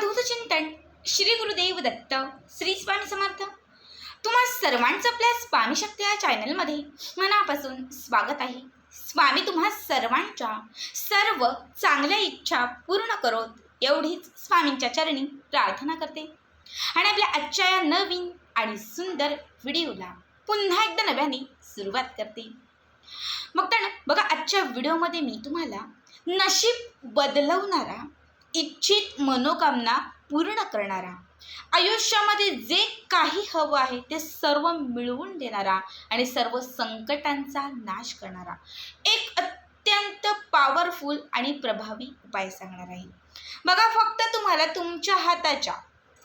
अवधूत चिंतन श्री गुरुदेव दत्त श्री स्वामी समर्थ. तुम्हा सर्वांचं आपल्या स्वामी शक्ती या चॅनलमध्ये मनापासून स्वागत आहे. स्वामी तुम्हा सर्वांच्या सर्व चांगल्या इच्छा पूर्ण करोत एवढीच स्वामींच्या चरणी प्रार्थना करते. आणि आपल्या आजच्या या नवीन आणि सुंदर व्हिडिओला पुन्हा एकदा नव्याने सुरुवात करते. मग तर बघा आजच्या व्हिडिओमध्ये मी तुम्हाला नशीब बदलवणारा इच्छित मनोकामना पूर्ण करणारा. आयुष्यामध्ये जे काही हवं आहे ते सर्व मिळवून देणारा आणि सर्व संकटांचा नाश करणारा. एक अत्यंत पॉवरफुल आणि प्रभावी उपाय सांगणार आहे. बघा फक्त तुम्हाला तुमच्या हाताच्या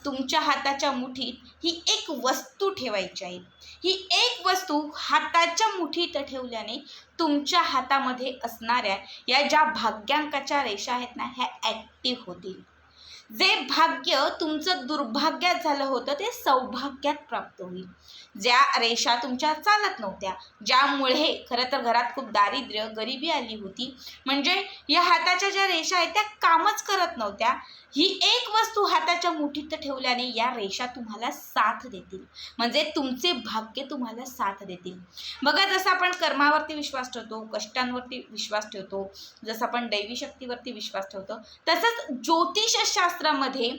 तुमच्या हाताच्या मुठीत ही एक वस्तू ठेवायची आहे. ही एक वस्तू हाताच्या मुठीत ठेवल्याने तुमच्या हातामध्ये असणाऱ्या या ज्या भाग्यांकाच्या रेषा आहेत ना ह्या ॲक्टिव्ह होतील. जे भाग्य तुमचं दुर्भाग्यात झालं होतं ते सौभाग्यात प्राप्त होईल. ज्या रेषा तुमच्या चालत नव्हत्या ज्यामुळे खरं तर घरात खूप दारिद्र्य गरिबी आली होती. म्हणजे या हाताच्या ज्या रेषा आहेत त्या कामच करत नव्हत्या. ही एक वस्तू हाताच्या मुठीत ठेवल्याने या रेषा तुम्हाला साथ देतील. म्हणजे तुमचे भाग्य तुम्हाला साथ देतील. बघा जसं आपण कर्मावरती विश्वास ठेवतो कष्टांवरती विश्वास ठेवतो जसं आपण दैवी शक्तीवरती विश्वास ठेवतो तसंच ज्योतिषशास्त्रामध्ये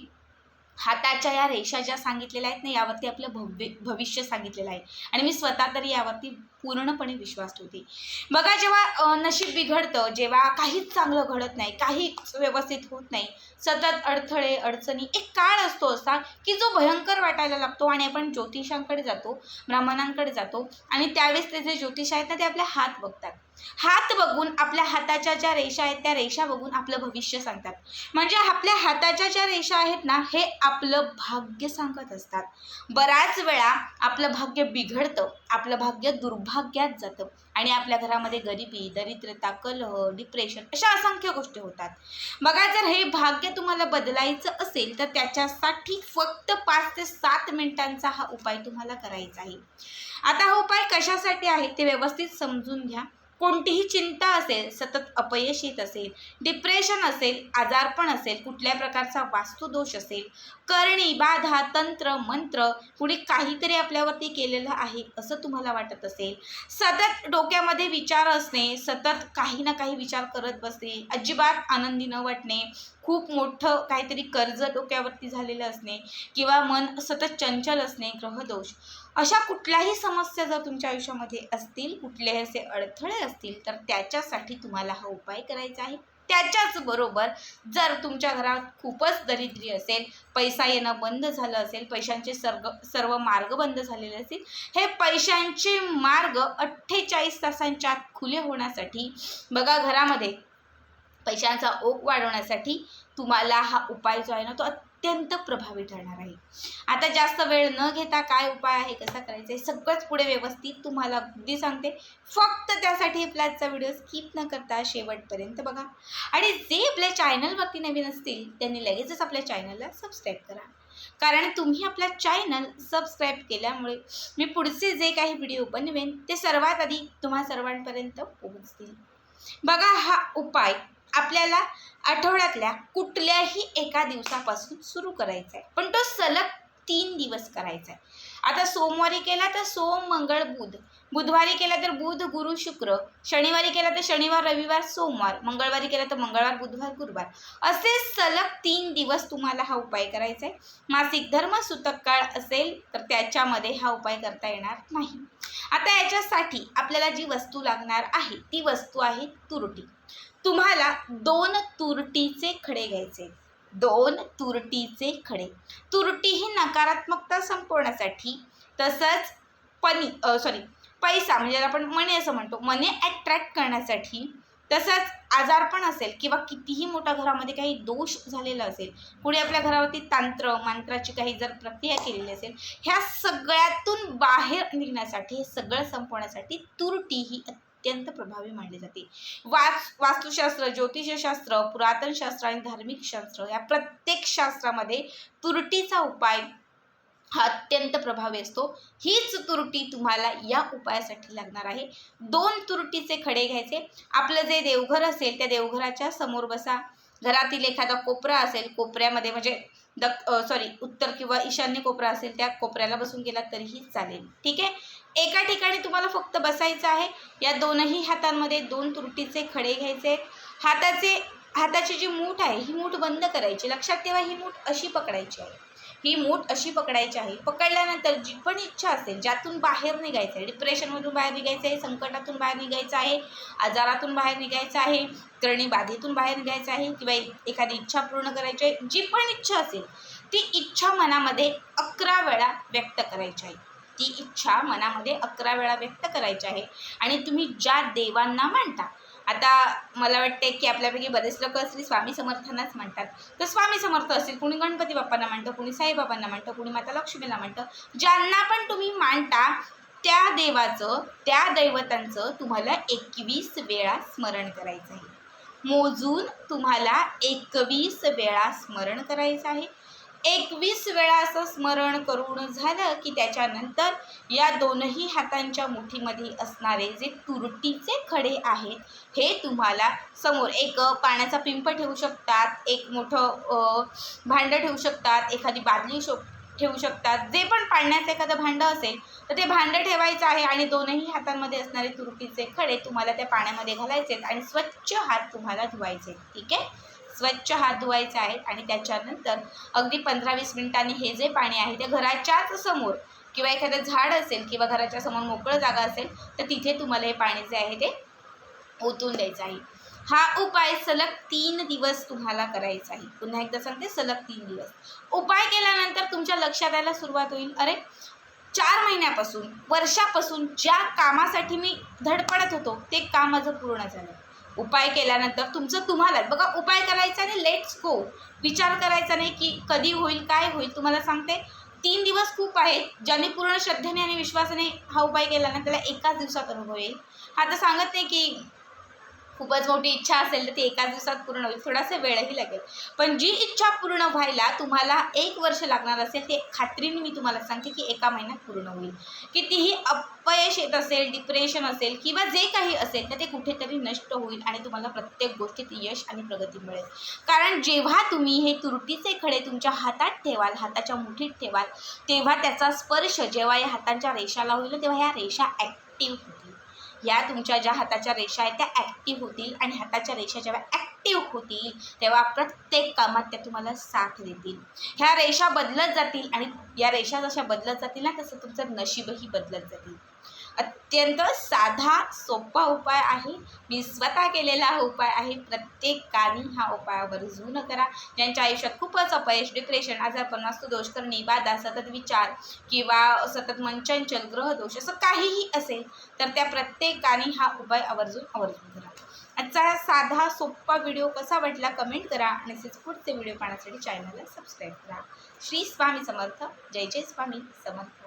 हाताच्या या रेषा ज्या सांगितलेल्या आहेत ना यावरती आपलं भव्य भविष्य सांगितलेलं आहे. आणि मी स्वतः तरी यावरती पूर्णपणे विश्वास ठेवते. बघा जेव्हा नशीब बिघडतं जेव्हा काहीच चांगलं घडत नाही काहीच व्यवस्थित होत नाही सतत अडथळे अडचणी एक काळ असतो असा की जो भयंकर वाटायला लागतो आणि आपण ज्योतिषांकडे जातो ब्राह्मणांकडे जातो आणि त्यावेळेस ते जे ज्योतिष आहेत ना ते आपले हात बघतात. हात बघून आपल्या हाताच्या ज्या रेषा आहेत त्या रेषा बघून आपलं भविष्य सांगतात. म्हणजे आपल्या हाताच्या ज्या रेषा आहेत ना हे आपलं भाग्य सांगत असतात. बऱ्याच वेळा आपलं भाग्य बिघडतं आपलं भाग्य दुर्भाग्यात जातं आणि आपल्या घरामध्ये गरिबी दरिद्रता कलह डिप्रेशन अशा असंख्य गोष्टी होतात. बघा जर हे भाग्य तुम्हाला बदलायचं असेल तर त्याच्यासाठी फक्त पाच ते सात मिनिटांचा हा उपाय तुम्हाला करायचा आहे. आता हा उपाय कशासाठी आहे ते व्यवस्थित समजून घ्या. कोणतीही चिंता असेल सतत अपयश येत असेल डिप्रेशन असेल आजारपण असेल कुठल्या प्रकारचा वास्तुदोष असेल करणी बाधा तंत्र मंत्र कुणी काहीतरी आपल्यावरती केलेलं आहे असं तुम्हाला वाटत असेल सतत डोक्यामध्ये विचार असणे सतत काही ना काही विचार करत बसणे अजिबात आनंदी न वाटणे खूप मोठं काहीतरी कर्ज डोक्यावरती झालेलं असणे किंवा मन सतत चंचल असणे ग्रहदोष. अशा कुठल्याही समस्या जर तुमच्या आयुष्यामध्ये असतील कुठलेही असे अडथळे असतील तर त्याच्यासाठी तुम्हाला हा उपाय करायचा आहे. त्याच्याच बरोबर जर तुमच्या घरात खूपच दरिद्री असेल पैसा येणं बंद झालं असेल पैशांचे सर्ग सर्व मार्ग बंद झालेले असतील हे पैशांचे मार्ग अठ्ठेचाळीस तासांच्या आत खुले होण्यासाठी बघा घरामध्ये पैशांचा ओघ वाढवण्यासाठी तुम्हाला हा उपाय जो आहे ना तो अत्यंत प्रभावी ठरणार आहे. आता जास्त वेळ न घेता काय उपाय आहे कसा करायचा आहे सगळंच पुढे व्यवस्थित तुम्हाला अगदी सांगते. फक्त त्यासाठी आपला व्हिडिओ स्किप न करता शेवटपर्यंत बघा. आणि जे आपल्या चॅनलवरती नवीन असतील त्यांनी लगेचच आपल्या चॅनलला सबस्क्राईब करा. कारण तुम्ही आपला चॅनल सबस्क्राईब केल्यामुळे मी पुढचे जे काही व्हिडिओ बनवेन ते सर्वात आधी तुम्हा सर्वांपर्यंत पोहोचतील. बघा हा उपाय. आपल्याला आठवड्यातल्या कुठल्याही एका दिवसापासून सुरू करायचा आहे पण तो सलग तीन दिवस करायचा आहे आता सोमवारी केला तर सोम मंगळ बुध. बुधवारी केला तर बुध गुरु शुक्र. शनिवारी केला तर शनिवार रविवार सोमवार. मंगळवारी केला तर मंगळवार बुधवार गुरुवार. असे सलग तीन दिवस तुम्हाला हा उपाय करायचा आहे मासिक धर्म सुतक काळ असेल तर त्याच्यामध्ये हा उपाय करता येणार नाही. आता याच्यासाठी आपल्याला जी वस्तू लागणार आहे ती वस्तू आहे तुरटी. तुम्हाला दोन तुरटीचे खडे घ्यायचे दोन तुरटीचे खडे. तुरटी ही नकारात्मकता संपवण्यासाठी तसंच पनी सॉरी पैसा म्हणजे आपण मनी असं म्हणतो मनी अट्रॅक्ट करण्यासाठी तसंच आजारपण असेल किंवा कितीही मोठ्या घरामध्ये काही दोष झालेला असेल कुणी आपल्या घरावरती तांत्र मंत्राची काही जर प्रक्रिया केलेली असेल ह्या सगळ्यातून बाहेर निघण्यासाठी हे सगळं संपवण्यासाठी तुरटी ही अत्यंत प्रभावी मानले जाते. वास वास्तुशास्त्र ज्योतिषशास्त्र पुरातनशास्त्र आणि धार्मिक शास्त्र या प्रत्येक शास्त्रामध्ये तुरटीचा उपाय हा अत्यंत प्रभावी असतो. हीच तुरटी तुम्हाला या उपायासाठी लागणार आहे. दोन तुरटीचे खडे घ्यायचे. आपलं जे देवघर असेल त्या देवघराच्या समोर बसा. घरातील एखादा कोपरा असेल कोपऱ्यामध्ये म्हणजे दक सॉरी उत्तर किंवा ईशान्य कोपरा असेल त्या कोपऱ्याला बसून गेला तरीही चालेल. ठीक आहे? एका ठिकाणी तुम्हाला फक्त बसायचं आहे. या दोनही हातांमध्ये दोन तुरटीचे खडे घ्यायचे. हाताचे हाताची जी मूठ आहे ही मूठ बंद करायची. लक्षात ठेवा ही मूठ अशी पकडायची आहे. ही मूठ अशी पकडायची आहे. पकडल्यानंतर जी पण इच्छा असेल ज्यातून बाहेर निघायचं आहे डिप्रेशनमधून बाहेर निघायचं आहे संकटातून बाहेर निघायचं आहे आजारातून बाहेर निघायचं आहे करणी बाधेतून बाहेर निघायचं आहे किंवा एखादी इच्छा पूर्ण करायची आहे जी पण इच्छा असेल ती इच्छा मनामध्ये अकरा वेळा व्यक्त करायची आहे. ती इच्छा मनामध्ये अकरा वेळा व्यक्त करायची आहे. आणि तुम्ही ज्या देवांना मानता आता मला वाटते की आपल्यापैकी बरेच लोक असतील स्वामी समर्थांनाच म्हणतात. तर स्वामी समर्थ असतील कुणी गणपती बाप्पांना म्हणतं कुणी साईबाबांना म्हणतं कुणी माता लक्ष्मीला म्हणतं ज्यांना पण तुम्ही मांडता त्या देवाचं त्या दैवतांचं तुम्हाला एकवीस वेळा स्मरण करायचं आहे. मोजून तुम्हाला एकवीस वेळा स्मरण करायचं आहे. एकवीस वेळा असं स्मरण करून झालं की त्याच्यानंतर या दोनही हातांच्या मुठीमध्ये असणारे जे तुरटीचे खडे आहेत हे तुम्हाला समोर एक पाण्याचा पिंप ठेवू शकतात एक मोठं भांडं ठेवू शकतात एखादी बादली शो ठेवू शकतात. जे पण पाण्याचं एखादं भांडं असेल तर ते भांडं ठेवायचं आहे आणि दोनही हातांमध्ये असणारे तुरटीचे खडे तुम्हाला त्या पाण्यामध्ये घालायचे आहेत आणि स्वच्छ हात तुम्हाला धुवायचे ठीक आहे? स्वच्छ हात धुवायचे आहेत आणि त्याच्यानंतर अगदी पंधरा वीस मिनिटांनी हे जे पाणी आहे ते घराच्याच समोर किंवा एखादं झाड असेल किंवा घराच्या समोर मोकळं जागा असेल तर तिथे तुम्हाला हे पाणी जे आहे ते ओतून द्यायचं आहे. हा उपाय सलग तीन दिवस तुम्हाला करायचा आहे. पुन्हा एकदा सांगते सलग तीन दिवस. उपाय केल्यानंतर तुमच्या लक्षात यायला सुरुवात होईल. अरे चार महिन्यापासून वर्षापासून ज्या कामासाठी मी धडपडत होतो ते काम माझं पूर्ण झालं. उपाय केल्यानंतर तुमचं तुम्हाला बघा उपाय करायचा आणि लेट्स गो विचार करायचा नाही की कधी होईल काय होईल तुम्हाला सांगते. तीन दिवस खूप आहेत ज्यांनी पूर्ण श्रद्धेने आणि विश्वासाने हा उपाय केला ना त्याला एकाच दिवसात अनुभव येईल. हा तर सांगत नाही की खूपच मोठी इच्छा असेल तर ती एकाच दिवसात पूर्ण होईल. थोडासा वेळही लागेल. पण जी इच्छा पूर्ण व्हायला तुम्हाला एक वर्ष लागणार असेल ते खात्रीने मी तुम्हाला सांगते की एका महिन्यात पूर्ण होईल. कितीही अपयश येत असेल डिप्रेशन असेल किंवा जे काही असेल तर ते कुठेतरी नष्ट होईल आणि तुम्हाला प्रत्येक गोष्टीत यश आणि प्रगती मिळेल. कारण जेव्हा तुम्ही हे तुरटीचे खडे तुमच्या हातात ठेवाल हाताच्या मुठीत ठेवाल तेव्हा त्याचा स्पर्श जेव्हा या हातांच्या रेषाला होईल तेव्हा ह्या रेषा ॲक्टिव्ह होईल या तुमच्या ज्या हाताच्या रेषा आहेत त्या ॲक्टिव्ह होतील आणि हाताच्या रेषा जेव्हा ॲक्टिव्ह होतील तेव्हा प्रत्येक कामात त्या तुम्हाला साथ देतील. ह्या रेषा बदलत जातील आणि या रेषा जशा बदलत जातील ना तसं तुमचं नशीबही बदलत जातील अत्यंत साधा सोपा उपाय आहे. मी स्वतः केलेला हा उपाय आहे. प्रत्येकाने हा उपाय आवर्जून करा. ज्यांच्या आयुष्यात खूपच अपयश डिप्रेशन आजारपण वास्तुदोष तर बाधा सतत विचार किंवा सतत मनचंचल ग्रहदोष असं काहीही असेल तर त्या प्रत्येकाने हा उपाय आवर्जून आवर्जून करा. आजचा साधा सोपा व्हिडिओ कसा वाटला कमेंट करा आणि असेच पुढचे व्हिडिओ पाहण्यासाठी चॅनलला सबस्क्राईब करा. श्री स्वामी समर्थ. जय जय स्वामी समर्थ.